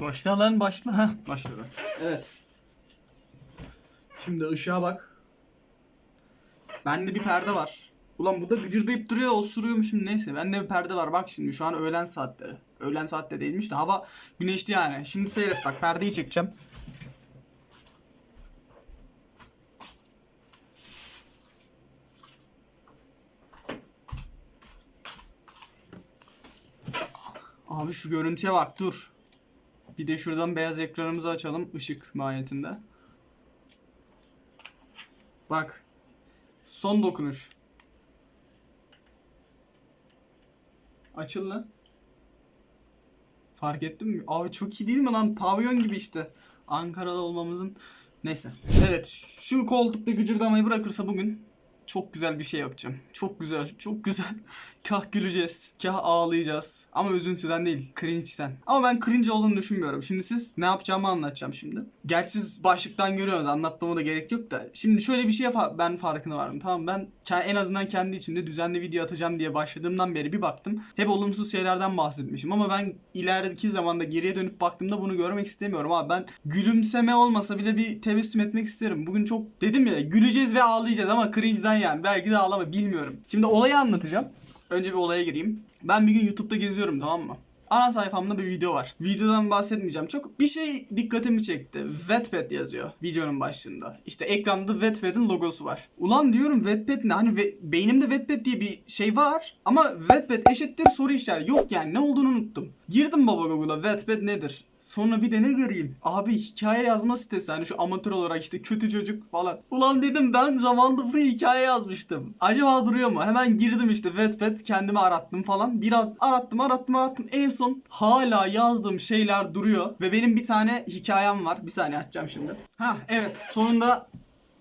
Başla lan başla. Başladı. Evet. Şimdi ışığa bak. Bende bir perde var. Ulan bu da gıcırdayıp duruyor osuruyormuşum neyse. Bende bir perde var bak şimdi şu an öğlen saatleri. Öğlen saatte değilmiş de hava güneşli yani. Şimdi seyret bak perdeyi çekeceğim. Abi şu görüntüye bak dur. Bir de şuradan beyaz ekranımızı açalım ışık mahiyetinde. Bak. Son dokunuş. Açıl lan. Fark ettin mi? Abi çok iyi değil mi lan? Pavyon gibi işte. Ankara'da olmamızın... Neyse. Evet şu koltukta gıcırdamayı bırakırsa bugün çok güzel bir şey yapacağım. Çok güzel, çok güzel. Kah güleceğiz, kah ağlayacağız. Ama üzüntüden değil, cringe'den. Ama ben cringe olduğunu düşünmüyorum. Şimdi siz ne yapacağımı anlatacağım şimdi. Gerçi siz başlıktan görüyorsunuz, anlatmama da gerek yok da. Şimdi şöyle bir şeye fa- ben farkına vardım. Tamam ben en azından kendi içimde düzenli video atacağım diye başladığımdan beri bir baktım. Hep olumsuz şeylerden bahsetmişim. Ama ben ilerideki zamanda geriye dönüp baktığımda bunu görmek istemiyorum abi. Ben gülümseme olmasa bile bir tebessüm etmek isterim. Bugün çok dedim ya güleceğiz ve ağlayacağız ama cringe'den yani. Belki de ağlama bilmiyorum. Şimdi olayı anlatacağım. Önce bir olaya gireyim. Ben bir gün YouTube'da geziyorum tamam mı? Ana sayfamda bir video var. Videodan bahsetmeyeceğim. Çok bir şey dikkatimi çekti. Wattpad yazıyor videonun başlığında. İşte ekranda Wattpad'in logosu var. Ulan diyorum Wattpad ne? Hani ve, beynimde Wattpad diye bir şey var. Ama Wattpad eşittir soru işareti. Yok yani ne olduğunu unuttum. Girdim baba Google'a Wattpad nedir? Sonra bir de ne göreyim? Abi hikaye yazma sitesi hani şu amatör olarak işte kötü çocuk falan. Ulan dedim ben zamanında buraya hikaye yazmıştım. Acaba duruyor mu? Hemen girdim işte Wattpad kendimi arattım falan. Biraz arattım arattım arattım. En son hala yazdığım şeyler duruyor. Ve benim bir tane hikayem var. Bir saniye açacağım şimdi. Ha evet sonunda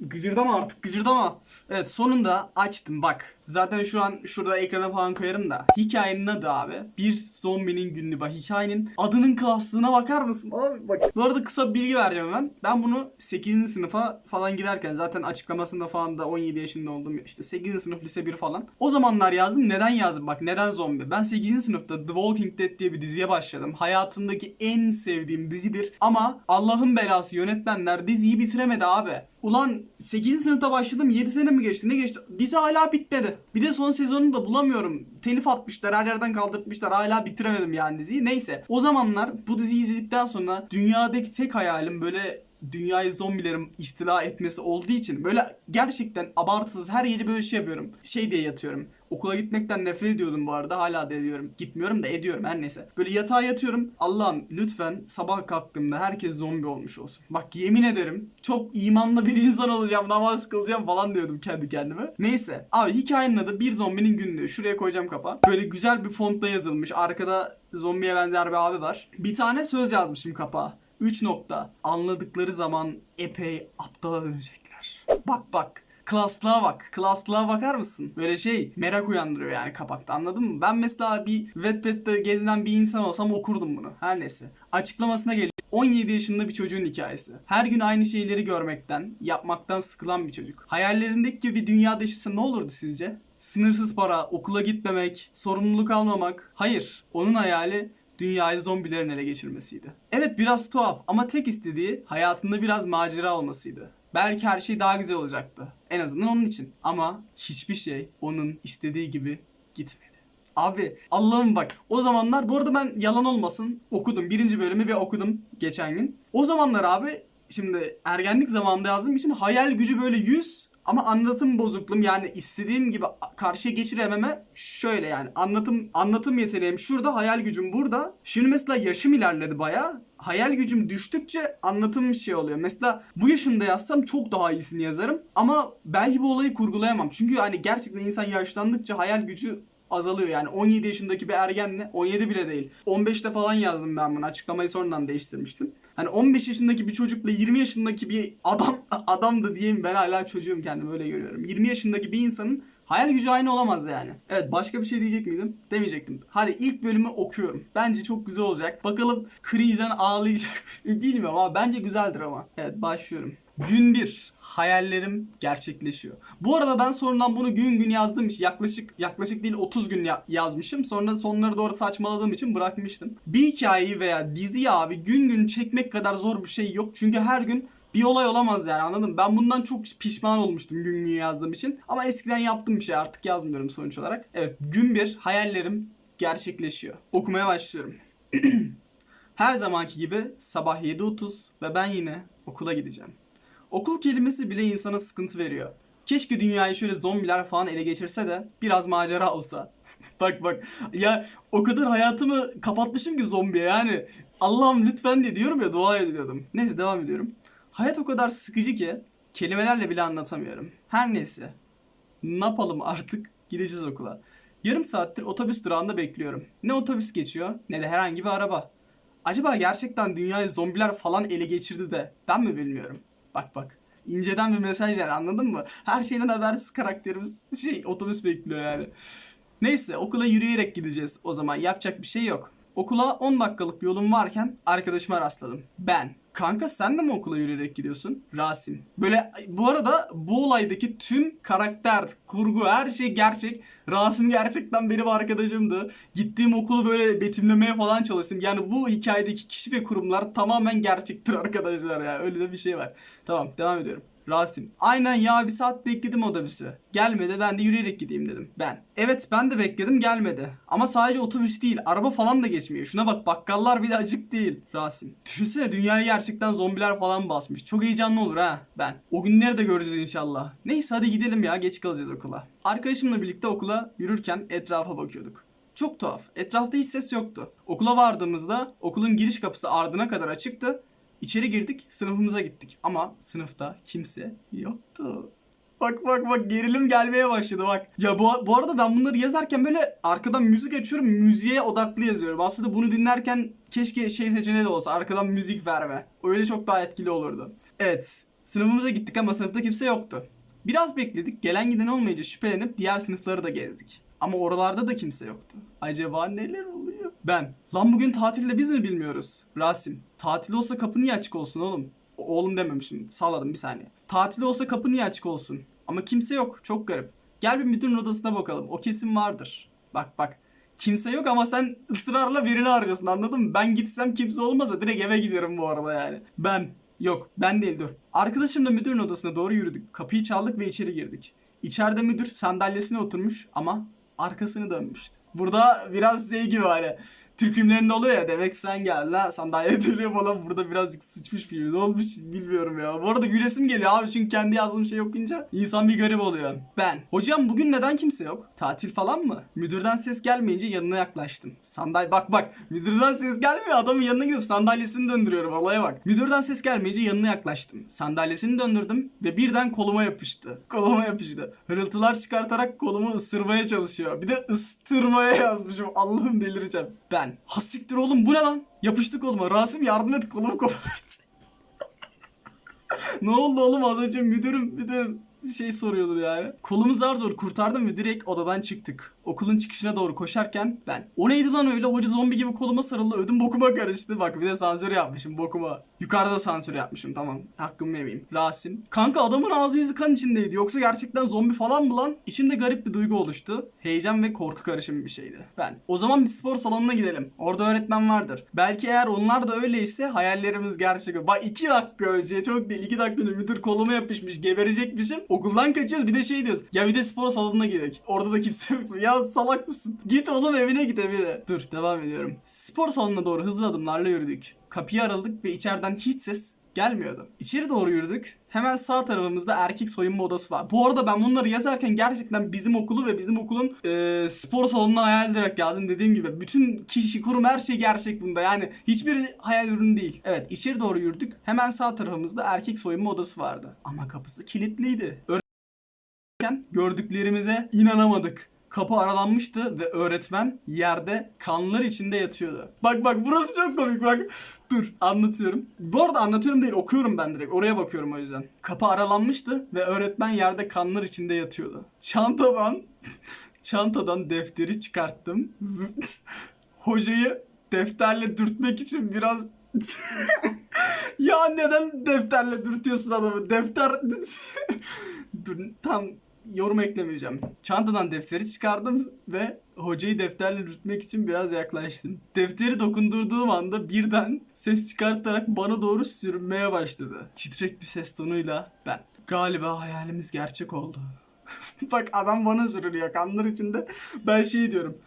Gıcırdama artık gıcırdama. Evet sonunda açtım bak. Zaten şu an şurada ekrana falan koyarım da. Hikayenin adı abi. Bir zombinin günlüğü. Bak hikayenin adının klaslığına bakar mısın? Abi bak. Bu arada kısa bilgi vereceğim ben. Ben bunu 8. sınıfa falan giderken zaten açıklamasında falan da 17 yaşında oldum. İşte 8. sınıf lise 1 falan. O zamanlar yazdım. Neden yazdım? Bak neden zombi? Ben 8. sınıfta The Walking Dead diye bir diziye başladım. Hayatımdaki en sevdiğim dizidir. Ama Allah'ın belası yönetmenler diziyi bitiremedi abi. Ulan 8. sınıfta başladım 7 sene mi geçti ne geçti? Dizi hala bitmedi. Bir de son sezonunu da bulamıyorum. Telif atmışlar her yerden kaldırtmışlar hala bitiremedim yani diziyi. Neyse o zamanlar bu diziyi izledikten sonra dünyadaki tek hayalim böyle dünyayı zombilerin istila etmesi olduğu için böyle gerçekten abartısız her gece böyle şey yapıyorum. Şey diye yatıyorum. Okula gitmekten nefret ediyordum bu arada. Hala da ediyorum. Gitmiyorum da ediyorum her neyse. Böyle yatağa yatıyorum. Allah'ım lütfen sabah kalktığımda herkes zombi olmuş olsun. Bak yemin ederim çok imanlı bir insan olacağım. Namaz kılacağım falan diyordum kendi kendime. Neyse. Abi hikayenin adı bir zombinin günlüğü. Şuraya koyacağım kapa. Böyle güzel bir fontta yazılmış. Arkada zombiye benzer bir abi var. Bir tane söz yazmışım kapağa. 3 nokta. Anladıkları zaman epey aptala dönecekler. Bak bak. Klaslığa bak. Klaslığa bakar mısın? Böyle şey merak uyandırıyor yani kapakta anladın mı? Ben mesela bir Wattpad'de gezinen bir insan olsam okurdum bunu. Her neyse. Açıklamasına geliyor. 17 yaşında bir çocuğun hikayesi. Her gün aynı şeyleri görmekten, yapmaktan sıkılan bir çocuk. Hayallerindeki gibi bir dünyada yaşasa ne olurdu sizce? Sınırsız para, okula gitmemek, sorumluluk almamak. Hayır, onun hayali dünyayı zombilerin ele geçirmesiydi. Evet biraz tuhaf ama tek istediği hayatında biraz macera olmasıydı. Belki her şey daha güzel olacaktı. En azından onun için. Ama hiçbir şey onun istediği gibi gitmedi. Abi Allah'ım bak o zamanlar bu arada ben yalan olmasın okudum. Birinci bölümü bir okudum geçen gün. O zamanlar abi şimdi ergenlik zamanında yazdığım için hayal gücü böyle 100 ama anlatım bozukluğum yani istediğim gibi karşıya geçirememe şöyle yani anlatım anlatım yeteneğim şurada hayal gücüm burada. Şimdi mesela yaşım ilerledi baya. Hayal gücüm düştükçe anlatım şey oluyor. Mesela bu yaşımda yazsam çok daha iyisini yazarım ama belki bu olayı kurgulayamam. Çünkü hani gerçekten insan yaşlandıkça hayal gücü azalıyor. Yani 17 yaşındaki bir ergenle 17 bile değil. 15'te falan yazdım ben bunu. Açıklamayı sonradan değiştirmiştim. Hani 15 yaşındaki bir çocukla 20 yaşındaki bir adam adam da diyeyim ben hala çocuğum kendimi öyle görüyorum. 20 yaşındaki bir insanın hayal gücü aynı olamaz yani. Evet başka bir şey diyecek miydim? Demeyecektim. Hadi ilk bölümü okuyorum. Bence çok güzel olacak. Bakalım cringe'den ağlayacak? Bilmiyorum ama bence güzeldir ama. Evet başlıyorum. Gün 1. Hayallerim gerçekleşiyor. Bu arada ben sonradan bunu gün gün yazdığım için yaklaşık yaklaşık değil 30 gün ya- yazmışım. Sonra sonları doğru saçmaladığım için bırakmıştım. Bir hikayeyi veya diziyi abi gün gün çekmek kadar zor bir şey yok. Çünkü her gün bir olay olamaz yani anladın mı? Ben bundan çok pişman olmuştum gün gün yazdığım için. Ama eskiden yaptığım bir şey artık yazmıyorum sonuç olarak. Evet gün bir hayallerim gerçekleşiyor. Okumaya başlıyorum. Her zamanki gibi sabah 7.30 ve ben yine okula gideceğim. Okul kelimesi bile insana sıkıntı veriyor. Keşke dünyayı şöyle zombiler falan ele geçirse de biraz macera olsa. bak bak ya o kadar hayatımı kapatmışım ki zombiye yani. Allah'ım lütfen diye diyorum ya dua ediyordum. Neyse devam ediyorum. Hayat o kadar sıkıcı ki kelimelerle bile anlatamıyorum. Her neyse. Ne yapalım artık gideceğiz okula. Yarım saattir otobüs durağında bekliyorum. Ne otobüs geçiyor ne de herhangi bir araba. Acaba gerçekten dünyayı zombiler falan ele geçirdi de ben mi bilmiyorum. Bak bak. İnceden bir mesaj yani anladın mı? Her şeyden habersiz karakterimiz şey otobüs bekliyor yani. Neyse okula yürüyerek gideceğiz o zaman yapacak bir şey yok. Okula 10 dakikalık bir yolum varken arkadaşıma rastladım. Ben. Kanka sen de mi okula yürüyerek gidiyorsun? Rasim. Böyle bu arada bu olaydaki tüm karakter, kurgu her şey gerçek. Rasim gerçekten benim arkadaşımdı. Gittiğim okulu böyle betimlemeye falan çalıştım. Yani bu hikayedeki kişi ve kurumlar tamamen gerçektir arkadaşlar ya. Öyle de bir şey var. Tamam devam ediyorum. Rasim. Aynen ya bir saat bekledim otobüsü. Gelmedi ben de yürüyerek gideyim dedim. Ben. Evet ben de bekledim gelmedi. Ama sadece otobüs değil araba falan da geçmiyor. Şuna bak bakkallar bile acık değil. Rasim. Düşünsene dünyayı gerçekten zombiler falan basmış. Çok heyecanlı olur ha ben. O günleri de göreceğiz inşallah. Neyse hadi gidelim ya geç kalacağız okula. Arkadaşımla birlikte okula yürürken etrafa bakıyorduk. Çok tuhaf. Etrafta hiç ses yoktu. Okula vardığımızda okulun giriş kapısı ardına kadar açıktı. İçeri girdik, sınıfımıza gittik. Ama sınıfta kimse yoktu. Bak bak bak gerilim gelmeye başladı bak. Ya bu, bu arada ben bunları yazarken böyle arkadan müzik açıyorum müziğe odaklı yazıyorum. Aslında bunu dinlerken keşke şey seçeneği de olsa arkadan müzik verme. Öyle çok daha etkili olurdu. Evet sınıfımıza gittik ama sınıfta kimse yoktu. Biraz bekledik gelen giden olmayınca şüphelenip diğer sınıfları da gezdik. Ama oralarda da kimse yoktu. Acaba neler oluyor? Ben. Lan bugün tatilde biz mi bilmiyoruz? Rasim. Tatil olsa kapı niye açık olsun oğlum? Oğlum dememişim. Salladım bir saniye. Tatil olsa kapı niye açık olsun? Ama kimse yok. Çok garip. Gel bir müdürün odasına bakalım. O kesin vardır. Bak bak. Kimse yok ama sen ısrarla birini arıyorsun anladın mı? Ben gitsem kimse olmasa direkt eve giderim bu arada yani. Ben. Yok ben değil dur. Arkadaşımla müdürün odasına doğru yürüdük. Kapıyı çaldık ve içeri girdik. İçeride müdür sandalyesine oturmuş ama arkasını dönmüştü. Burada biraz şey gibi hani Türk filmlerinde oluyor ya demek sen gel la sandalye dönüyor falan burada birazcık sıçmış film. Ne olmuş bilmiyorum ya. Bu arada gülesim geliyor abi çünkü kendi yazdığım şey okuyunca insan bir garip oluyor. Ben. Hocam bugün neden kimse yok? Tatil falan mı? Müdürden ses gelmeyince yanına yaklaştım. Sandalye bak bak müdürden ses gelmiyor adamın yanına gidip sandalyesini döndürüyorum olaya bak. Müdürden ses gelmeyince yanına yaklaştım. Sandalyesini döndürdüm ve birden koluma yapıştı. Koluma yapıştı. Hırıltılar çıkartarak kolumu ısırmaya çalışıyor. Bir de ıstırmaya yazmışım. Allah'ım delireceğim. Ben. Hasiktir oğlum bu ne lan? Yapıştı koluma. Rasim yardım et kolumu kopartı. ne oldu oğlum az önce müdürüm müdürüm bir şey soruyordu yani. Kolumu zar zor kurtardım ve direkt odadan çıktık. Okulun çıkışına doğru koşarken ben. O neydi lan öyle hoca zombi gibi koluma sarıldı ödüm bokuma karıştı. Bak bir de sansür yapmışım bokuma. Yukarıda sansür yapmışım tamam hakkımı yemeyeyim. Rasim. Kanka adamın ağzı yüzü kan içindeydi yoksa gerçekten zombi falan mı lan? İçimde garip bir duygu oluştu. Heyecan ve korku karışımı bir şeydi. Ben. O zaman bir spor salonuna gidelim. Orada öğretmen vardır. Belki eğer onlar da öyleyse hayallerimiz gerçek. Bak iki dakika önce çok değil iki dakika önce müdür koluma yapışmış geberecekmişim. Okuldan kaçıyoruz bir de şey diyoruz. Ya bir de spor salonuna gidelim. Orada da kimse yoksa. Ya salak mısın? Git oğlum evine git evine. Dur devam ediyorum. Spor salonuna doğru hızlı adımlarla yürüdük. Kapıyı araladık ve içeriden hiç ses gelmiyordu. İçeri doğru yürüdük. Hemen sağ tarafımızda erkek soyunma odası var. Bu arada ben bunları yazarken gerçekten bizim okulu ve bizim okulun e, spor salonunu hayal ederek yazdım dediğim gibi. Bütün kişi, kurum her şey gerçek bunda. Yani hiçbiri hayal ürünü değil. Evet içeri doğru yürüdük. Hemen sağ tarafımızda erkek soyunma odası vardı. Ama kapısı kilitliydi. Öğretmen gördüklerimize inanamadık. Kapı aralanmıştı ve öğretmen yerde kanlar içinde yatıyordu. Bak bak burası çok komik bak. Dur anlatıyorum. Bu arada anlatıyorum değil okuyorum ben direkt. Oraya bakıyorum o yüzden. Kapı aralanmıştı ve öğretmen yerde kanlar içinde yatıyordu. Çantadan çantadan defteri çıkarttım. Hocayı defterle dürtmek için biraz ya neden defterle dürtüyorsun adamı? Defter... Dur tam yorum eklemeyeceğim. Çantadan defteri çıkardım ve hocayı defterle dürtmek için biraz yaklaştım. Defteri dokundurduğum anda birden ses çıkartarak bana doğru sürünmeye başladı. Titrek bir ses tonuyla ben. Galiba hayalimiz gerçek oldu. Bak adam bana sürünüyor kanlar içinde. Ben şey diyorum.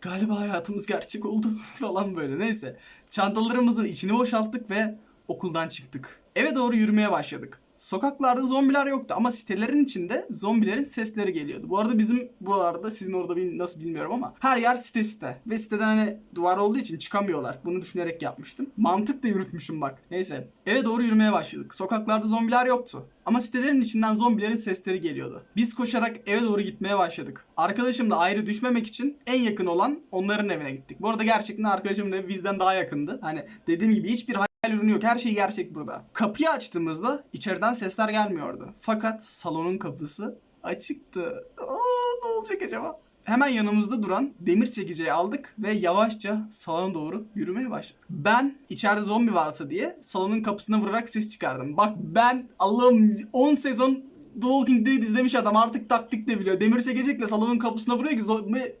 Galiba hayatımız gerçek oldu falan böyle. Neyse. Çantalarımızın içini boşalttık ve okuldan çıktık. Eve doğru yürümeye başladık. Sokaklarda zombiler yoktu ama sitelerin içinde zombilerin sesleri geliyordu. Bu arada bizim buralarda sizin orada nasıl bilmiyorum ama her yer site site. Ve siteden hani duvar olduğu için çıkamıyorlar. Bunu düşünerek yapmıştım. Mantık da yürütmüşüm bak. Neyse. Eve doğru yürümeye başladık. Sokaklarda zombiler yoktu. Ama sitelerin içinden zombilerin sesleri geliyordu. Biz koşarak eve doğru gitmeye başladık. Arkadaşımla ayrı düşmemek için en yakın olan onların evine gittik. Bu arada gerçekten arkadaşımın evi bizden daha yakındı. Hani dediğim gibi hiçbir hayal ürünü yok. Her şey gerçek burada. Kapıyı açtığımızda içeriden sesler gelmiyordu. Fakat salonun kapısı açıktı. Aa, ne olacak acaba? Hemen yanımızda duran demir çekiciyi aldık ve yavaşça salona doğru yürümeye başladık. Ben içeride zombi varsa diye salonun kapısına vurarak ses çıkardım. Bak ben Allah'ım 10 sezon The Walking Dead izlemiş adam artık taktik de biliyor. Demir çekecekle salonun kapısına vuruyor ki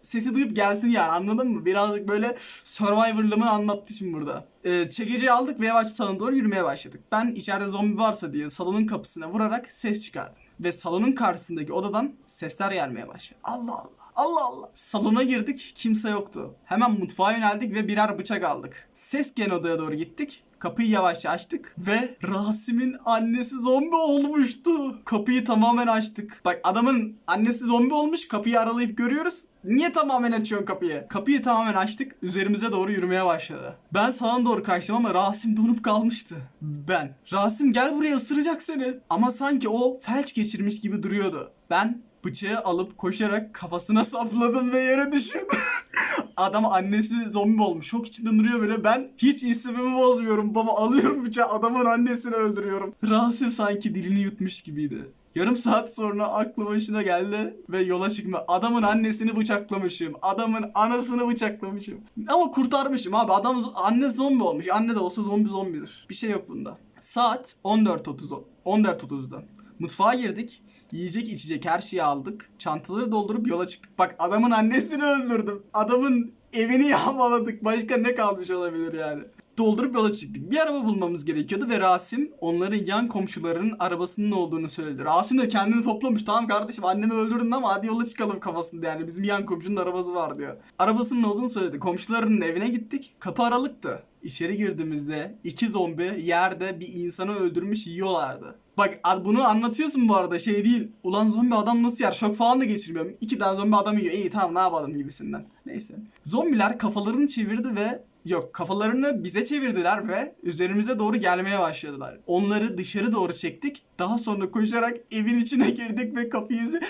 sesi duyup gelsin yani anladın mı? Birazcık böyle Survivor'lığımı anlattı şimdi burada. Ee, çekiciyi aldık ve yavaş salona doğru yürümeye başladık. Ben içeride zombi varsa diye salonun kapısına vurarak ses çıkardım. Ve salonun karşısındaki odadan sesler gelmeye başladı. Allah Allah. Allah Allah. Salona girdik kimse yoktu. Hemen mutfağa yöneldik ve birer bıçak aldık. Ses gelen odaya doğru gittik. Kapıyı yavaşça açtık ve Rasim'in annesi zombi olmuştu. Kapıyı tamamen açtık. Bak adamın annesi zombi olmuş. Kapıyı aralayıp görüyoruz. Niye tamamen açıyorsun kapıyı? Kapıyı tamamen açtık. Üzerimize doğru yürümeye başladı. Ben sağa doğru kaçtım ama Rasim donup kalmıştı. Ben. Rasim gel buraya ısıracak seni. Ama sanki o felç geçirmiş gibi duruyordu. Ben bıçağı alıp koşarak kafasına sapladım ve yere düşürdüm. Adam annesi zombi olmuş. Şok içinde duruyor böyle. Ben hiç ismimi bozmuyorum. Baba alıyorum bıçağı adamın annesini öldürüyorum. Rasim sanki dilini yutmuş gibiydi. Yarım saat sonra aklı başına geldi ve yola çıkma. Adamın annesini bıçaklamışım. Adamın anasını bıçaklamışım. Ama kurtarmışım abi. Adam anne zombi olmuş. Anne de olsa zombi zombidir. Bir şey yok bunda. Saat 14.30 14.30'da. Mutfağa girdik. Yiyecek içecek her şeyi aldık. Çantaları doldurup yola çıktık. Bak adamın annesini öldürdüm. Adamın evini yağmaladık. Başka ne kalmış olabilir yani? Doldurup yola çıktık. Bir araba bulmamız gerekiyordu ve Rasim onların yan komşularının arabasının olduğunu söyledi. Rasim de kendini toplamış. Tamam kardeşim annemi öldürdün ama hadi yola çıkalım kafasında yani. Bizim yan komşunun arabası var diyor. Arabasının olduğunu söyledi. Komşularının evine gittik. Kapı aralıktı. İçeri girdiğimizde iki zombi yerde bir insanı öldürmüş yiyorlardı. Bak bunu anlatıyorsun bu arada şey değil. Ulan zombi adam nasıl yer? Şok falan da geçirmiyorum. İki tane zombi adam yiyor. İyi tamam ne yapalım gibisinden. Neyse. Zombiler kafalarını çevirdi ve Yok kafalarını bize çevirdiler ve üzerimize doğru gelmeye başladılar. Onları dışarı doğru çektik. Daha sonra koşarak evin içine girdik ve kapıyı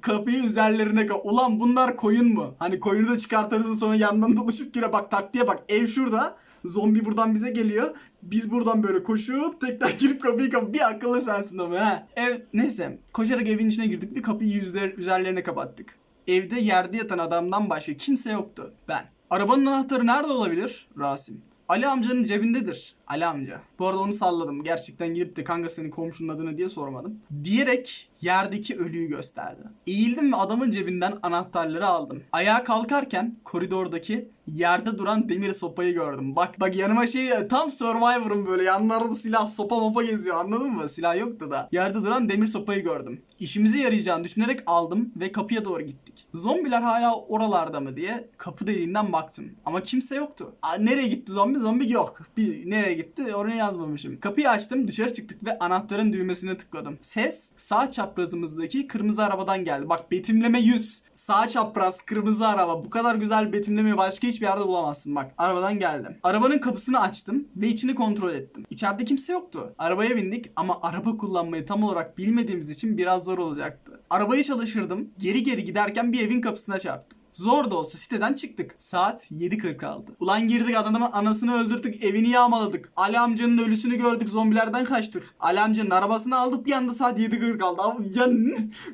kapıyı üzerlerine ka- Ulan bunlar koyun mu? Hani koyunu da çıkartırsın sonra yandan dolaşıp gire bak taktiğe bak. Ev şurada. Zombi buradan bize geliyor. Biz buradan böyle koşup tekrar girip kapıyı kap bir akıllı sensin ama ha. Ev neyse koşarak evin içine girdik ve kapıyı yüzler, üzerlerine kapattık. Evde yerde yatan adamdan başka kimse yoktu. Ben. Arabanın anahtarı nerede olabilir? Rasim. Ali amcanın cebindedir. Ali amca. Bu arada onu salladım. Gerçekten gidip de kanka senin komşunun adını diye sormadım. Diyerek yerdeki ölüyü gösterdi. Eğildim ve adamın cebinden anahtarları aldım. Ayağa kalkarken koridordaki yerde duran demir sopayı gördüm. Bak bak yanıma şey tam Survivor'ım böyle yanlarda silah sopa mopa geziyor anladın mı? Silah yoktu da. Yerde duran demir sopayı gördüm. İşimize yarayacağını düşünerek aldım ve kapıya doğru gittik. Zombiler hala oralarda mı diye kapı deliğinden baktım. Ama kimse yoktu. Aa, nereye gitti zombi? Zombi yok. Bir nereye gitti? Oraya yazmamışım. Kapıyı açtım dışarı çıktık ve anahtarın düğmesine tıkladım. Ses sağ çaprazımızdaki kırmızı arabadan geldi. Bak betimleme 100. Sağ çapraz kırmızı araba. Bu kadar güzel betimlemeyi başka hiçbir yerde bulamazsın bak. Arabadan geldim. Arabanın kapısını açtım ve içini kontrol ettim. İçeride kimse yoktu. Arabaya bindik ama araba kullanmayı tam olarak bilmediğimiz için biraz zor olacaktı. Arabayı çalıştırdım. Geri geri giderken bir evin kapısına çarptım. Zor da olsa siteden çıktık. Saat 7.46. Ulan girdik adamın anasını öldürdük. Evini yağmaladık. Ali amcanın ölüsünü gördük. Zombilerden kaçtık. Ali amcanın arabasını aldık. Bir anda saat 7.46. Abi Ya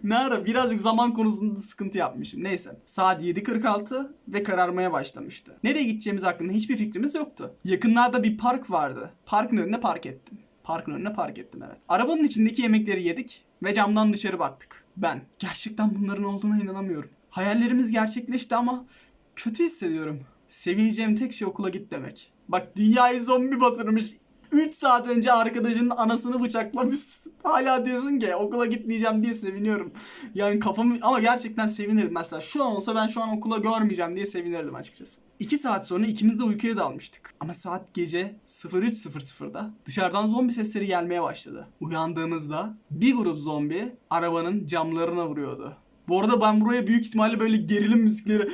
ne ara birazcık zaman konusunda sıkıntı yapmışım. Neyse. Saat 7.46 ve kararmaya başlamıştı. Nereye gideceğimiz hakkında hiçbir fikrimiz yoktu. Yakınlarda bir park vardı. Parkın önüne park ettim. Parkın önüne park ettim evet. Arabanın içindeki yemekleri yedik ve camdan dışarı baktık. Ben gerçekten bunların olduğuna inanamıyorum. Hayallerimiz gerçekleşti ama kötü hissediyorum. Sevineceğim tek şey okula gitmemek. Bak dünyayı zombi batırmış. 3 saat önce arkadaşının anasını bıçaklamışsın. Hala diyorsun ki okula gitmeyeceğim diye seviniyorum. Yani kafamı ama gerçekten sevinirdim. Mesela şu an olsa ben şu an okula görmeyeceğim diye sevinirdim açıkçası. 2 saat sonra ikimiz de uykuya dalmıştık. Ama saat gece 03.00'da dışarıdan zombi sesleri gelmeye başladı. Uyandığımızda bir grup zombi arabanın camlarına vuruyordu. Bu arada ben buraya büyük ihtimalle böyle gerilim müzikleri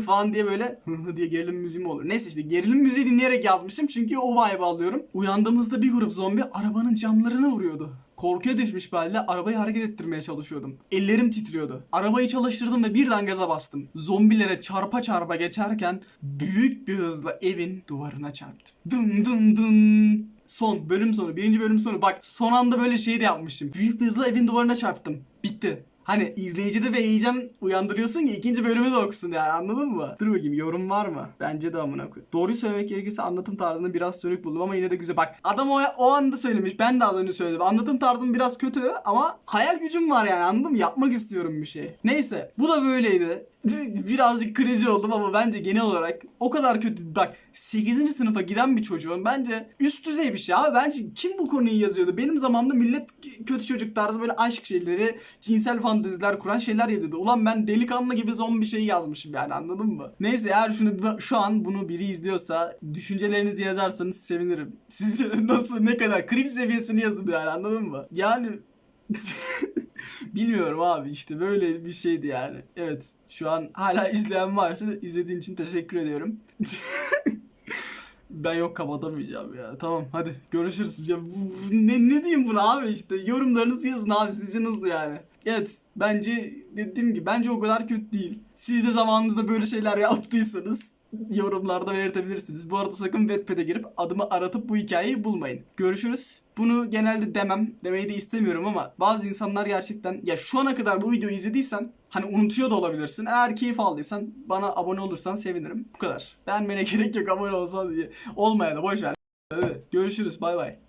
falan diye böyle diye gerilim müziği mi olur? Neyse işte gerilim müziği dinleyerek yazmışım çünkü o vibe alıyorum. Uyandığımızda bir grup zombi arabanın camlarına vuruyordu. Korkuya düşmüş halde arabayı hareket ettirmeye çalışıyordum. Ellerim titriyordu. Arabayı çalıştırdım ve birden gaza bastım. Zombilere çarpa çarpa geçerken büyük bir hızla evin duvarına çarptım. Dın dın dın. Son bölüm sonu birinci bölüm sonu bak son anda böyle şey de yapmıştım. Büyük bir hızla evin duvarına çarptım. Bitti. Hani izleyicide ve heyecan uyandırıyorsun ki ikinci bölümü de okusun yani anladın mı? Dur bakayım yorum var mı? Bence de amına koy. Doğruyu söylemek gerekirse anlatım tarzını biraz sönük buldum ama yine de güzel. Bak adam o, o anda söylemiş. Ben de az önce söyledim. Anlatım tarzım biraz kötü ama hayal gücüm var yani anladın mı? Yapmak istiyorum bir şey. Neyse bu da böyleydi. Birazcık cringe oldum ama bence genel olarak o kadar kötü. Bak 8. sınıfa giden bir çocuğun bence üst düzey bir şey abi. Bence kim bu konuyu yazıyordu? Benim zamanımda millet kötü çocuk tarzı böyle aşk şeyleri, cinsel fanteziler kuran şeyler yazıyordu. Ulan ben delikanlı gibi zombi şeyi yazmışım yani anladın mı? Neyse eğer şunu şu an bunu biri izliyorsa düşüncelerinizi yazarsanız sevinirim. Sizce nasıl ne kadar cringe seviyesini yazın yani anladın mı? Yani Bilmiyorum abi işte böyle bir şeydi yani. Evet şu an hala izleyen varsa izlediğin için teşekkür ediyorum. ben yok kapatamayacağım ya. Tamam hadi görüşürüz. Ya, ne, ne diyeyim buna abi işte yorumlarınızı yazın abi sizce nasıl yani? Evet bence dediğim gibi bence o kadar kötü değil. Siz de zamanınızda böyle şeyler yaptıysanız yorumlarda belirtebilirsiniz. Bu arada sakın Wattpad'e girip adımı aratıp bu hikayeyi bulmayın. Görüşürüz. Bunu genelde demem, demeyi de istemiyorum ama bazı insanlar gerçekten ya şu ana kadar bu videoyu izlediysen hani unutuyor da olabilirsin. Eğer keyif aldıysan bana abone olursan sevinirim. Bu kadar. Beğenmene gerek yok abone olsan diye. Olmaya da boş. Evet, görüşürüz. Bay bay.